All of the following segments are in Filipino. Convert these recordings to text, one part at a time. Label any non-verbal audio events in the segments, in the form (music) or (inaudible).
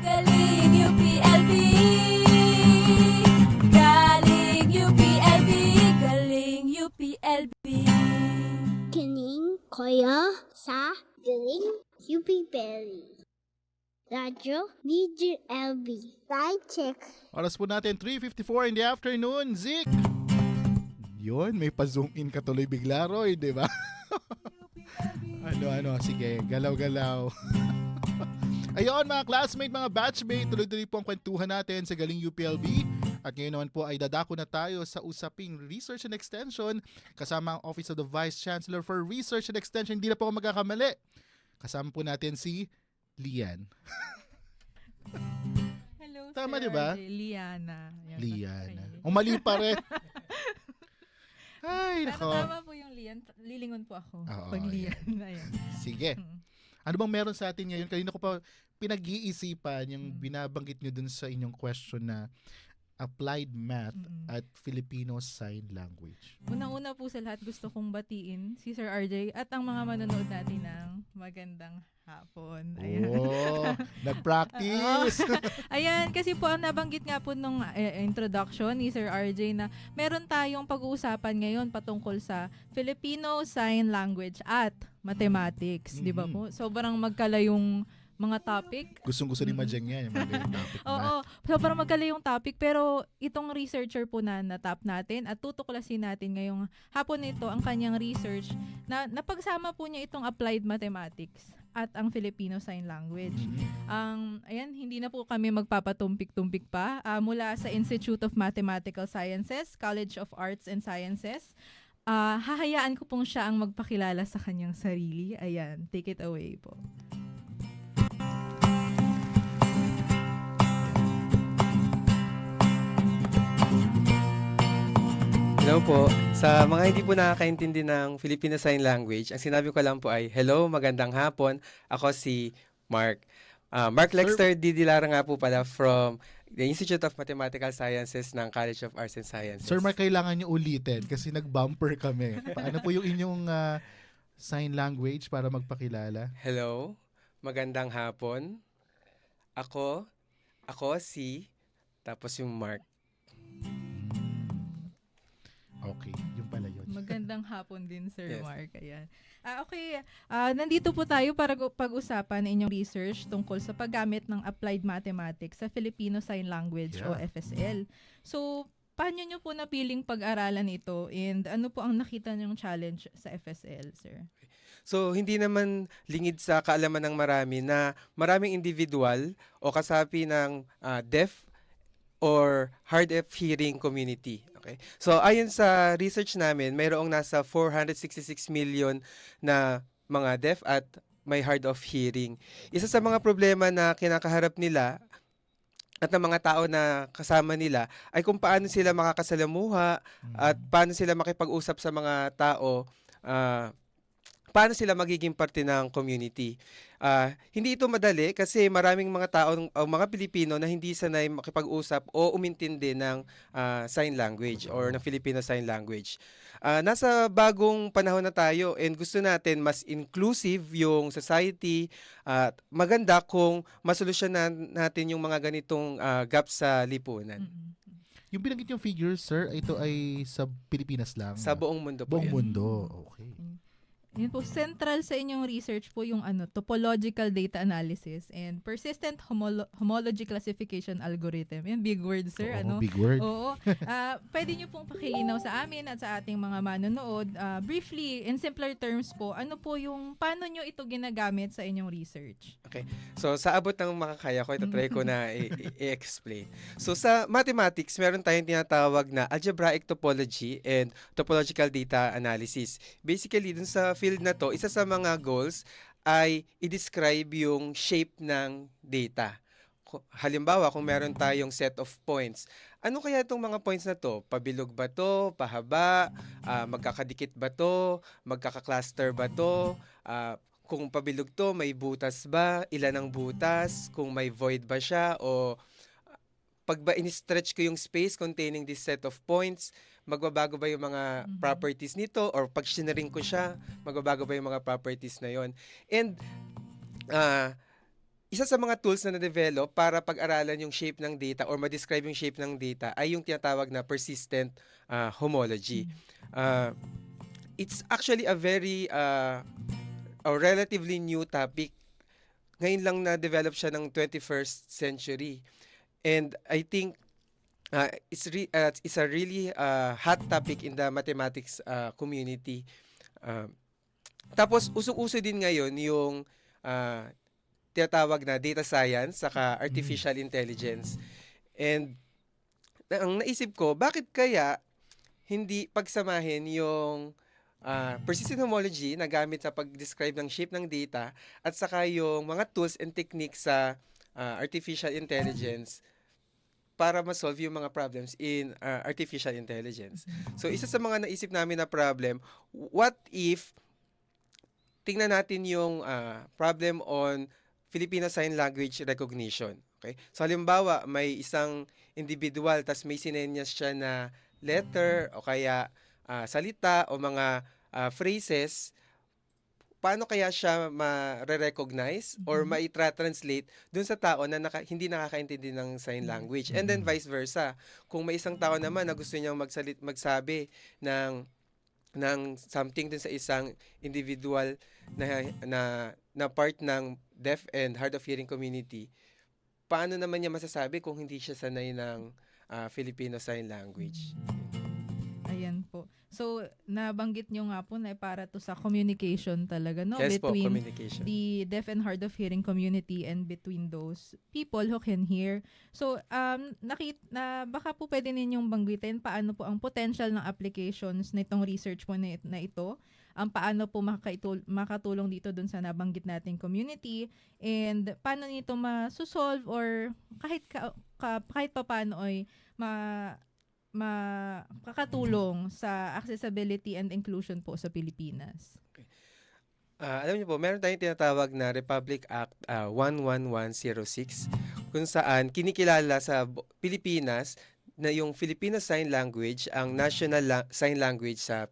Galing UPLB Galing UPLB Galing UPLB Kining Koya sa Galing UP Berry. Radyo DJ LB. Right check. Oras po natin, 3.54 in the afternoon. Zik! Yun, may pa-zoom in ka tuloy bigla, Roy, di ba? (laughs) ano, ano, sige, galaw-galaw. (laughs) Ayun, mga classmate, mga batchmate, tuloy-tuloy po ang kwentuhan natin sa Galing UPLB. At ngayon naman po ay dadako na tayo sa usaping Research and Extension kasama ang Office of the Vice Chancellor for Research and Extension. Hindi na po ako magkakamali. Kasama po natin si Lian. Hello, Tama, Sir di ba? Liana. Yan. Liana. Ay. Umali pa rin. (laughs) Ay, Pero nako. tama po yung Lian. Lilingon po ako. Oo, Pag. Lian. Ayan. Sige. Mm. Ano bang meron sa atin ngayon? Kanina ko pa pinag-iisipan yung Mm. binabanggit nyo dun sa inyong question na applied math Mm-mm. at Filipino Sign Language. Unang-una po sa lahat, gusto kong batiin si Sir RJ at ang mga manonood natin ng magandang hapon. Ayan. Oh, (laughs) nag-practice. Ayan, kasi po ang nabanggit nga po nung eh, introduction ni Sir RJ na meron tayong pag-uusapan ngayon patungkol sa Filipino Sign Language at Mathematics, di ba Mhm. po? Sobrang magkalayong mga topic. Gustong gusto ni Majeng yan, yung mga (laughs) topic. Oo, sobrang magkalayong topic pero itong researcher po na natap natin at tutuklasin natin ngayong hapon nito ang kanyang research na napagsama po niya itong applied mathematics at ang Filipino Sign Language. Mhm. Ang ayan, hindi na po kami magpapatumpik-tumpik pa Ah, mula sa Institute of Mathematical Sciences, College of Arts and Sciences. Ah, hahayaan ko pong siya ang magpakilala sa kanyang sarili. Ayan, take it away po. Hello po. Sa mga hindi po nakakaintindi ng Filipino Sign Language, ang sinabi ko lang po ay, Hello, magandang hapon. Ako si Mark. Ah, Mark Sir- Lexter Didilara nga po pala from the Institute of Mathematical Sciences ng College of Arts and Sciences. Sir Mark, kailangan nyo ulitin kasi nag-bumper kami. Paano po yung inyong ah, sign language para magpakilala? Hello, magandang hapon. Ako, ako si, tapos yung Mark. Okay, yung pala yun. Magandang hapon din, Sir Yes. Mark. Ayan. Ah, okay. Ah, nandito po tayo para gu- pag-usapan inyong research tungkol sa paggamit ng applied mathematics sa Filipino Sign Language o Yeah. FSL. So, paano nyo po napiling pag-aralan ito and ano po ang nakita nyong challenge sa FSL, sir? So, hindi naman lingid sa kaalaman ng marami na maraming individual o kasapi ng ah, deaf or hard of hearing community. Okay? So, ayon sa research namin, mayroong nasa 466 million na mga deaf at may hard of hearing. Isa sa mga problema na kinakaharap nila at ng mga tao na kasama nila ay kung paano sila makakasalamuha at paano sila makipag-usap sa mga tao, ah, paano sila magiging parte ng community. Ah, hindi ito madali kasi maraming mga tao o mga Pilipino na hindi sanay makipag-usap o umintindi ng ah, sign language or ng Filipino sign language. Ah, nasa bagong panahon na tayo and gusto natin mas inclusive yung society at maganda kung masolusyonan natin yung mga ganitong ah, gaps sa lipunan. Mm-mm. Yung binanggit yung figures, sir, ito ay sa Pilipinas lang. Sa buong mundo po buong yan. mundo. Okay. Yun po, central sa inyong research po yung ano, topological data analysis and persistent homolo- homology classification algorithm. Yan, big word, sir. Oo, ano? big word. Oo. (laughs) Ah, pwede niyo pong pakilinaw sa amin at sa ating mga manonood. ah, briefly, in simpler terms po, ano po yung, paano nyo ito ginagamit sa inyong research? So, sa abot ng makakaya ko, itatry ko na (laughs) i-explain. So, sa mathematics, meron tayong tinatawag na algebraic topology and topological data analysis. Basically, dun sa field na to, isa sa mga goals ay i-describe yung shape ng data. Halimbawa, kung meron tayong set of points, ano kaya itong mga points na to? Pabilog ba to? Pahaba? Ah, magkakadikit ba to? Magkaka-cluster ba to? Ah, kung pabilog to, may butas ba? Ilan ang butas? Kung may void ba siya? O ah, pag ba in-stretch ko yung space containing this set of points, magbabago ba yung mga Mhm. properties nito? Or pag shinering ko siya, magbabago ba yung mga properties na yon? And ah, isa sa mga tools na na-develop para pag-aralan yung shape ng data or ma-describe yung shape ng data ay yung tinatawag na persistent ah, homology. Ah, it's actually a very uh, a relatively new topic. Ngayon lang na-develop siya ng 21st century. And I think uh, it's, re- uh, it's a really uh, hot topic in the mathematics uh, community. Uh, tapos, usong-uso din ngayon yung uh, tinatawag na data science saka artificial intelligence. And ang naisip ko, bakit kaya hindi pagsamahin yung ah, persistent homology na gamit sa pag-describe ng shape ng data at saka yung mga tools and techniques sa ah, artificial intelligence para ma-solve yung mga problems in ah, artificial intelligence. So isa sa mga naisip namin na problem, what if tingnan natin yung ah, problem on Filipino Sign Language Recognition. Okay? So halimbawa, may isang individual tas may sinenyas siya na letter o kaya ah, salita o mga ah, phrases, paano kaya siya ma-recognize or ma-translate dun sa tao na naka- hindi nakakaintindi ng sign language. And then vice versa. Kung may isang tao naman na gusto niyang magsalit, magsabi ng ng something dun sa isang individual na na na part ng deaf and hard of hearing community, paano naman niya masasabi kung hindi siya sanay ng ah, Filipino sign language? Po. So, nabanggit nyo nga po na para to sa communication talaga, no? yes po, Between communication. the deaf and hard of hearing community and between those people who can hear. So, um, nakit na baka po pwede ninyong banggitin paano po ang potential ng applications nitong research po na, na ito. Ang paano po makakaitul- makatulong dito dun sa nabanggit nating community and paano nito ma-solve or kahit ka, ka, kahit pa paano ay ma makakatulong sa accessibility and inclusion po sa Pilipinas. Ah, alam niyo po, meron tayong tinatawag na Republic Act ah, 11106 kung saan kinikilala sa Pilipinas na yung Filipino Sign Language ang national la- sign language sa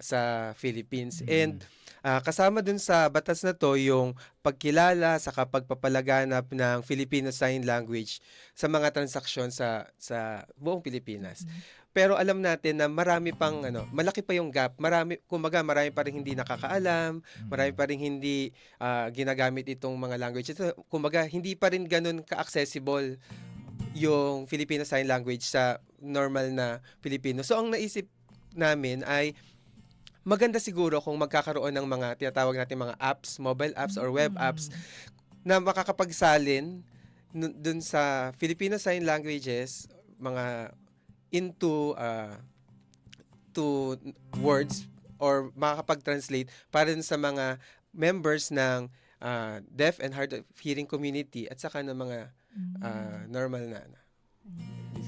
sa Philippines. And ah, kasama dun sa batas na to yung pagkilala sa pagpapalaganap ng Filipino Sign Language sa mga transaksyon sa sa buong Pilipinas. Pero alam natin na marami pang ano, malaki pa yung gap. Marami kumbaga marami pa rin hindi nakakaalam, marami pa rin hindi ah, ginagamit itong mga language. Ito, kumbaga hindi pa rin ganun ka-accessible yung Filipino Sign Language sa normal na Pilipino. So ang naisip namin ay maganda siguro kung magkakaroon ng mga tinatawag natin mga apps, mobile apps or web apps na makakapagsalin dun sa Filipino Sign Languages, mga into uh, to words or makakapag-translate para dun sa mga members ng uh, deaf and hard of hearing community at saka ng mga uh, normal na. na.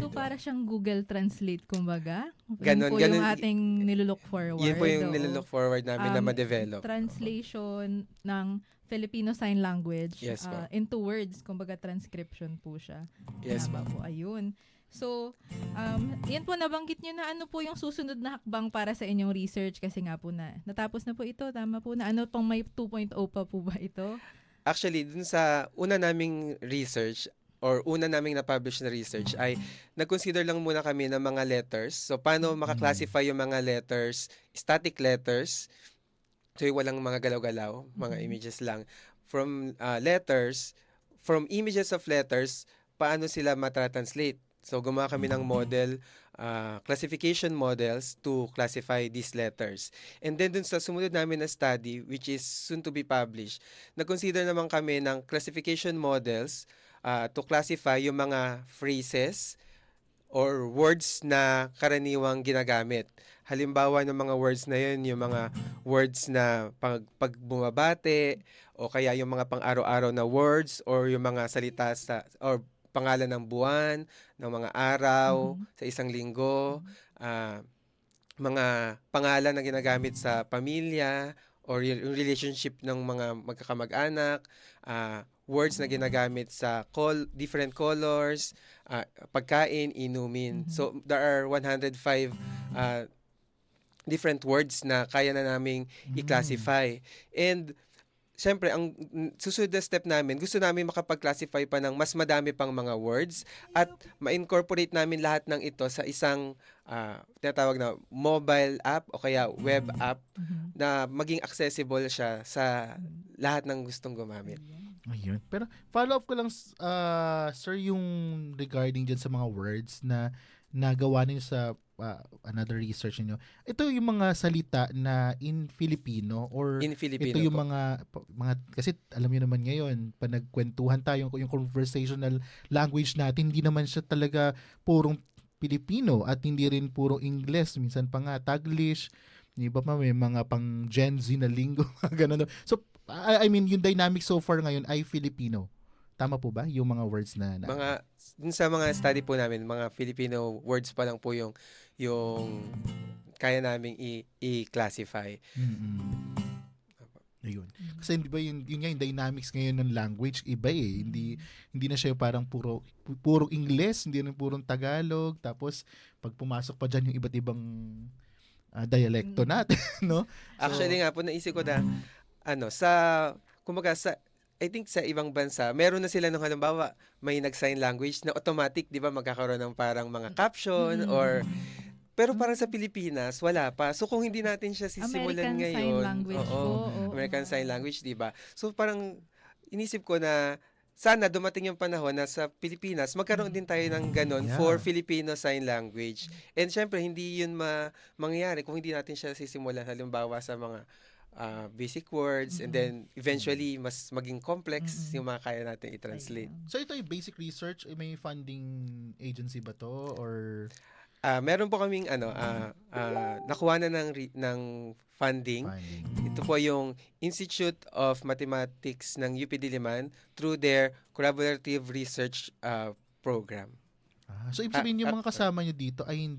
So para siyang Google Translate kumbaga. Ganon, Yun po ganon. yung ating nilulook forward. Yun po yung oo. nililook forward namin na Um, ma-develop. Translation ng Filipino Sign Language Yes uh, into words, kumbaga transcription po siya. Yes Tama po, ayun. So, um, yan po, nabanggit nyo na ano po yung susunod na hakbang para sa inyong research kasi nga po na, natapos na po ito, tama po na. Ano pong may 2.0 pa po ba ito? Actually, dun sa una naming research or una naming na-publish na research ay nag-consider lang muna kami ng mga letters. So, paano makaklasify yung mga letters, static letters, so yung walang mga galaw-galaw, mga Mhm. images lang. From uh, letters, from images of letters, paano sila matranslate? So, gumawa kami ng model, uh, classification models to classify these letters. And then dun sa sumunod namin na study, which is soon to be published, nag-consider naman kami ng classification models uh, to classify yung mga phrases or words na karaniwang ginagamit. Halimbawa ng mga words na yun, yung mga words na pag, pag bumabate o kaya yung mga pang-araw-araw na words or yung mga salita sa or pangalan ng buwan, ng mga araw Mhm. sa isang linggo, ah, mga pangalan na ginagamit sa pamilya or yung relationship ng mga magkakamag-anak, ah, words na ginagamit sa col different colors, ah, pagkain, inumin. Mhm. So there are 105 ah, different words na kaya na naming i-classify. And Siyempre, ang susunod na step namin, gusto namin makapag-classify pa ng mas madami pang mga words at ma-incorporate namin lahat ng ito sa isang ah, tinatawag na mobile app o kaya web app Mhm. na maging accessible siya sa lahat ng gustong gumamit. Ayun. Pero follow up ko lang, uh, sir, yung regarding dyan sa mga words na nagawa ninyo sa uh, another research niyo. Ito yung mga salita na in Filipino or In Filipino ito yung po. mga mga kasi alam niyo naman ngayon pag nagkwentuhan tayo yung conversational language natin hindi naman siya talaga purong Pilipino at hindi rin puro English minsan pa nga Taglish Di ba pa may mga pang Gen Z na linggo, (laughs) ganun. So, I, I mean, yung dynamic so far ngayon ay Filipino. Tama po ba? Yung mga words na... na mga dun sa mga study po namin, mga Filipino words pa lang po yung yung kaya naming i- i-classify. Mm-mm. Ayun. Kasi di ba yun, yun nga yung dynamics ngayon ng language iba eh. Hindi hindi na siya parang puro puro English, hindi na purong Tagalog. Tapos pag pumasok pa diyan yung iba't ibang ah, dialekto Mm. natin, (laughs) no? Actually nga po naisip ko na ano sa kumbaga sa I think sa ibang bansa, meron na sila nung halimbawa may nag-sign language na automatic, 'di ba, magkakaroon ng parang mga caption Mm. or pero parang sa Pilipinas wala pa. So kung hindi natin siya sisimulan American ngayon, Sign Language oo, po. oo. American Sign Language, 'di ba? So parang inisip ko na sana dumating yung panahon na sa Pilipinas magkaroon din tayo ng ganon Yeah. for Filipino Sign Language. And syempre hindi yun ma mangyayari kung hindi natin siya sisimulan halimbawa sa mga ah, basic words and then eventually mas maging complex Mm-mm. yung mga kaya natin i-translate. So ito yung basic research, eh, may funding agency ba to or Ah, meron po kaming ano ah, ah, nakuha na ng re- ng funding funding? Ito po yung Institute of Mathematics ng UP Diliman through their collaborative research uh, program. Ah, so ibig sabihin yung mga kasama nyo dito ay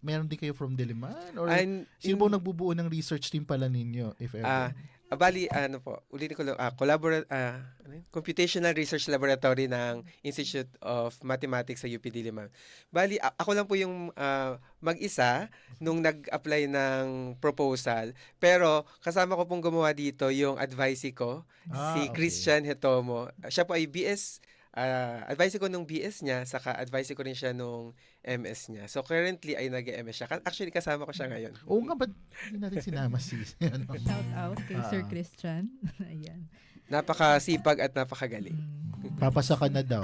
meron din kayo from Diliman or And sino in- po nagbubuo ng research team pala ninyo if ever? Ah, ah, bali ano po, ulitin ko lang, ah, collabora- yun? Computational Research Laboratory ng Institute of Mathematics sa UP Diliman. Bali, a- ako lang po yung ah, mag-isa nung nag-apply ng proposal. Pero kasama ko pong gumawa dito yung advisee ko, Ah, si okay. Christian Hetomo. Siya po ay BS, ah, advisee ko nung BS niya, saka advisee ko rin siya nung MS niya. So currently ay nag-MS siya. Actually, kasama ko siya ngayon. Oo nga, ba't hindi natin sinama si (laughs) ano? Shout out kay Sir Ah. Christian. (laughs) Ayan. Napakasipag at napakagaling. Mm. Papasa ka na daw.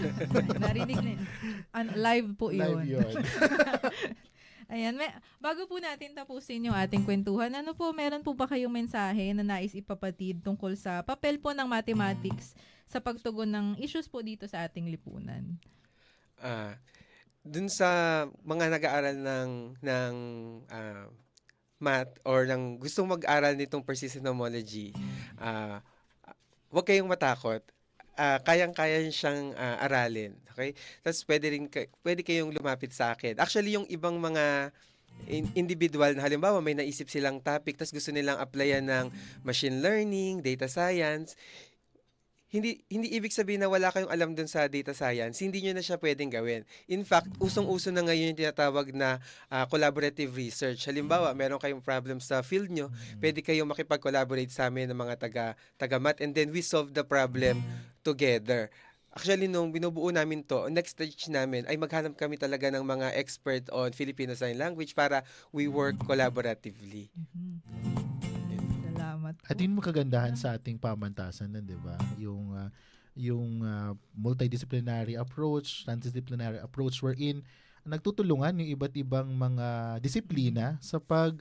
(laughs) Narinig na yun. An- live po yun. Live yun. Ayan, may, bago po natin tapusin yung ating kwentuhan, ano po, meron po ba kayong mensahe na nais ipapatid tungkol sa papel po ng mathematics sa pagtugon ng issues po dito sa ating lipunan? Ah, dun sa mga nag-aaral ng ng ah, math or ng gustong mag-aral nitong persistent homology, ah, huwag kayong matakot. Ah, kayang-kaya siyang ah, aralin. Okay? Tapos pwede rin kay- pwede kayong lumapit sa akin. Actually, yung ibang mga in- individual na halimbawa may naisip silang topic tapos gusto nilang applyan ng machine learning, data science, hindi hindi ibig sabihin na wala kayong alam dun sa data science, hindi nyo na siya pwedeng gawin. In fact, usong-uso na ngayon yung tinatawag na ah, collaborative research. Halimbawa, meron kayong problem sa field nyo, pwede kayong makipag-collaborate sa amin ng mga taga, taga-math and then we solve the problem together. Actually, nung binubuo namin to, next stage namin ay maghanap kami talaga ng mga expert on Filipino Sign Language para we work collaboratively. Mhm. Po. At yun kagandahan sa ating pamantasan na, di ba? Yung ah, yung ah, multidisciplinary approach, transdisciplinary approach wherein nagtutulungan yung iba't ibang mga disiplina sa pag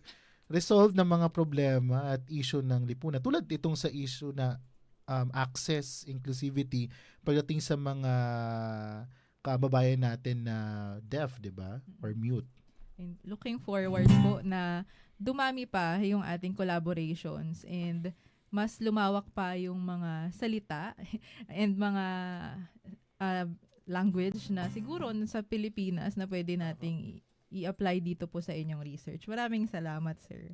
resolve ng mga problema at issue ng lipunan. Tulad itong sa issue na um, access, inclusivity pagdating sa mga kababayan natin na deaf, 'di ba? Or mute. And looking forward po na dumami pa yung ating collaborations and mas lumawak pa yung mga salita (laughs) and mga uh, language na siguro sa Pilipinas na pwede nating i- i-apply dito po sa inyong research. Maraming salamat, sir.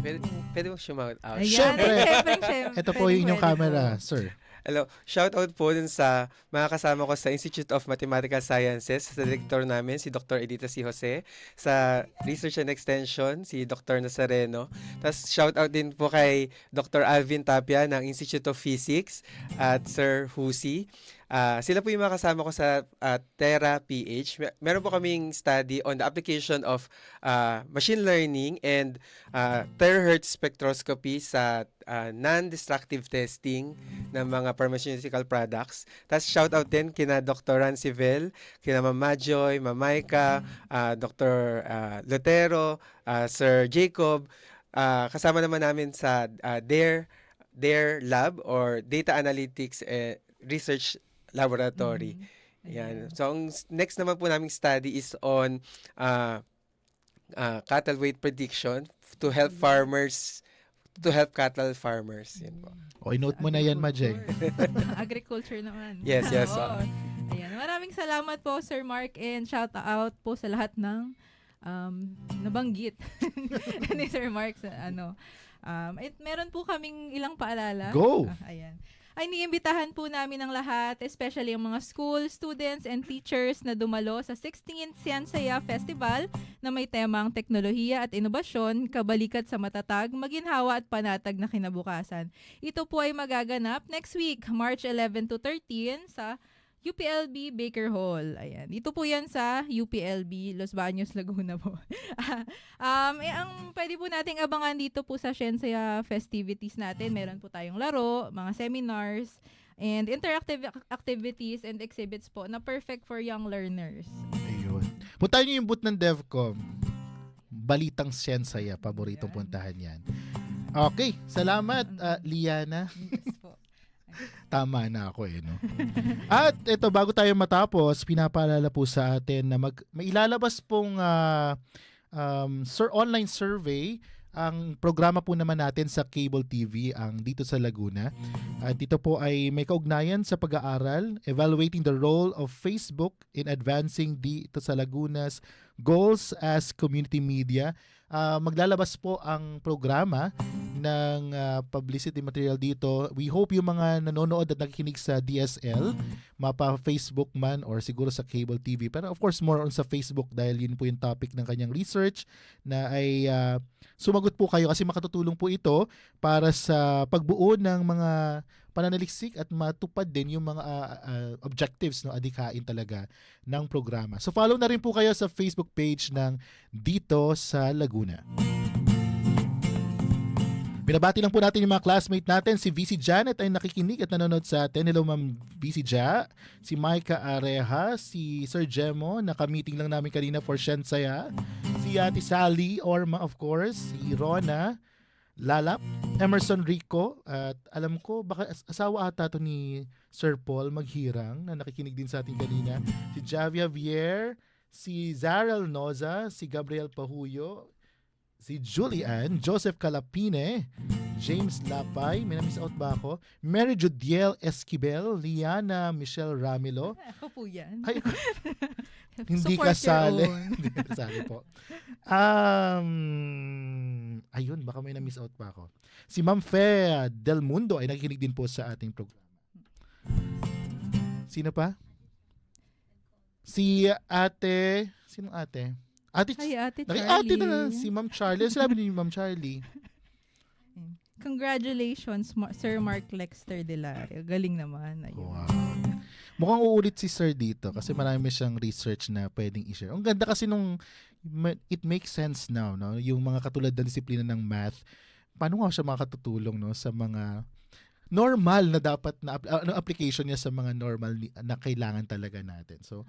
Pwede, pwede mo shout out. Ayan, Syempre. (laughs) syempre, syempre. Ito po Pwede, yung inyong pwede camera, sir. Hello, shout out po dun sa mga kasama ko sa Institute of Mathematical Sciences, sa director namin, si Dr. Edita C. Jose, sa Research and Extension, si Dr. Nazareno. Tapos shout out din po kay Dr. Alvin Tapia ng Institute of Physics at Sir Husi. Ah, sila po yung mga kasama ko sa ah, Terra PH. Mer- Meron po kaming study on the application of ah, machine learning and uh, terahertz spectroscopy sa ah, non-destructive testing ng mga pharmaceutical products. Tapos shout out din kina Dr. Rancivel, kina Ma'am Majoy, Ma'am Maika, ah, Dr. ah, Lotero, ah, Sir Jacob. Ah, kasama naman namin sa ah, their their lab or data analytics eh, research laboratory. Yan. So, ang next naman po naming study is on uh, uh, cattle weight prediction to help farmers, to help cattle farmers. Yan po. Okay, note mo na yan, Majeng. (laughs) Agriculture naman. Yes, yes, oo. Ayan. Maraming salamat po, Sir Mark, and shout out po sa lahat ng um, nabanggit (laughs) ni Sir Mark sa ano. Um, it, meron po kaming ilang paalala. Go! Ah, ayan. Ay, niimbitahan po namin ang lahat, especially ang mga school, students, and teachers na dumalo sa 16th Siansaya Festival na may temang teknolohiya at inobasyon, kabalikat sa matatag, maginhawa at panatag na kinabukasan. Ito po ay magaganap next week, March 11 to 13 sa UPLB Baker Hall. Ayan. Dito po yan sa UPLB, Los Baños, Laguna po. (laughs) um, eh, ang pwede po nating abangan dito po sa Siensya festivities natin, meron po tayong laro, mga seminars, and interactive ac- activities and exhibits po na perfect for young learners. Ayun. Puntahan niyo yung booth ng DevCom. Balitang Siyensaya, paboritong Ayan. puntahan yan. Okay, salamat, ah, Liana. (laughs) Tama na ako eh, no? At ito, bago tayo matapos, pinapaalala po sa atin na mag, may ilalabas pong ah, um, sir, online survey ang programa po naman natin sa cable TV ang dito sa Laguna. At ito po ay may kaugnayan sa pag-aaral, evaluating the role of Facebook in advancing dito sa Laguna's goals as community media. Ah, maglalabas po ang programa ng ah, publicity material dito. We hope yung mga nanonood at nakikinig sa DSL, mapa Facebook man or siguro sa cable TV. Pero of course more on sa Facebook dahil yun po yung topic ng kanyang research na ay ah, sumagot po kayo kasi makatutulong po ito para sa pagbuo ng mga pananaliksik at matupad din yung mga ah, ah, objectives no adikain talaga ng programa. So follow na rin po kayo sa Facebook page ng Dito sa Laguna. Binabati lang po natin yung mga classmate natin. Si VC Janet ay nakikinig at nanonood sa atin. Hello Ma'am VC Ja. Si Micah Areha. Si Sir Jemo. Naka-meeting lang namin kanina for Shensaya. Si Ate Sally Orma of course. Si Rona. Lalap. Emerson Rico. At alam ko, baka as- asawa ata to ni Sir Paul Maghirang na nakikinig din sa atin kanina. Si Javia Vier. Si Zarel Noza. Si Gabriel Pahuyo si Julian, Joseph Calapine, James Lapay, may na-miss out ba ako? Mary Judiel Esquivel, Liana Michelle Ramilo. (laughs) Ako po yan. Ay, (laughs) hindi Support kasali. (laughs) Hindi kasali po. Um, ayun, baka may na-miss out pa ako. Si Ma'am Fe Del Mundo ay nakikinig din po sa ating programa. Sino pa? Si ate, sinong ate? Ate, Hi, Ate Naki, Charlie. ate na si Ma'am Charlie. Ano sinabi ni Ma'am Charlie? Congratulations, Ma- Sir Mark Lexter Delario. Galing naman. Ayun. Wow. Mukhang uulit si Sir dito kasi marami siyang research na pwedeng i-share. Ang ganda kasi nung it makes sense now, no? Yung mga katulad ng disiplina ng math, paano nga siya makakatutulong no sa mga normal na dapat na ano, application niya sa mga normal na kailangan talaga natin. So,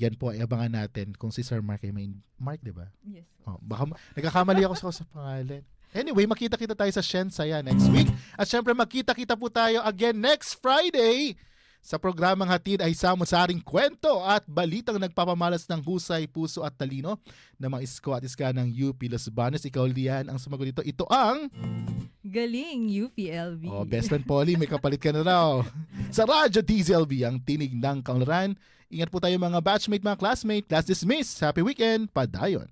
yan po ay abangan natin kung si Sir Mark ay may Mark, 'di ba? Yes. Oh, baka ma- nagkakamali ako sa, sa pangalan. Anyway, makita-kita tayo sa Shensaya next week. At syempre, makita-kita po tayo again next Friday sa programang hatid ay samusaring kwento at balitang nagpapamalas ng husay, puso at talino ng mga isko at iska ng UP Los Banos. Ikaw, Lian, ang sumagot dito. Ito ang Galing, UPLB. oh, Best Friend Polly, may kapalit ka na raw. (laughs) sa Radyo DZLB, ang tinig ng kaunlaran. Ingat po tayo mga batchmate, mga classmate. Class dismissed. Happy weekend. Padayon.